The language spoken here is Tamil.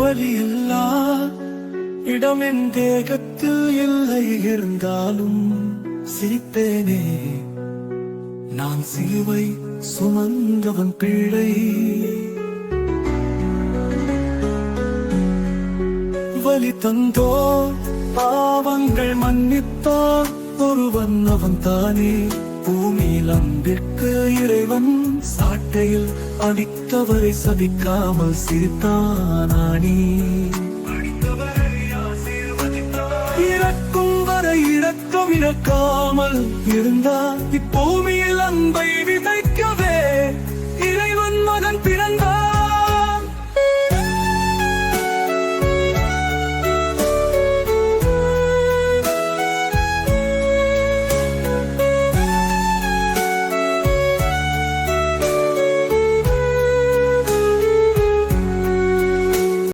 வலியில்லா இடம் என் தேகத்தில் இல்லை இருந்தாலும் சிரித்தேனே. நான் சிலுவை சுமந்தவன் பிள்ளை. வழி தந்தோ பாவங்கள் மன்னித்தான் ஒருவன் அவன் தானே. பூமியில் அன்பிற்கு இறைவன் சாட்டையில் அடித்தவரை சதிக்காமல் சிரித்தானானி இறக்கும் உறவினக்காமல் இருந்தால் இப்பூமியில் அன்பை விதைக்கவே இறைவன் மகன் பிறந்த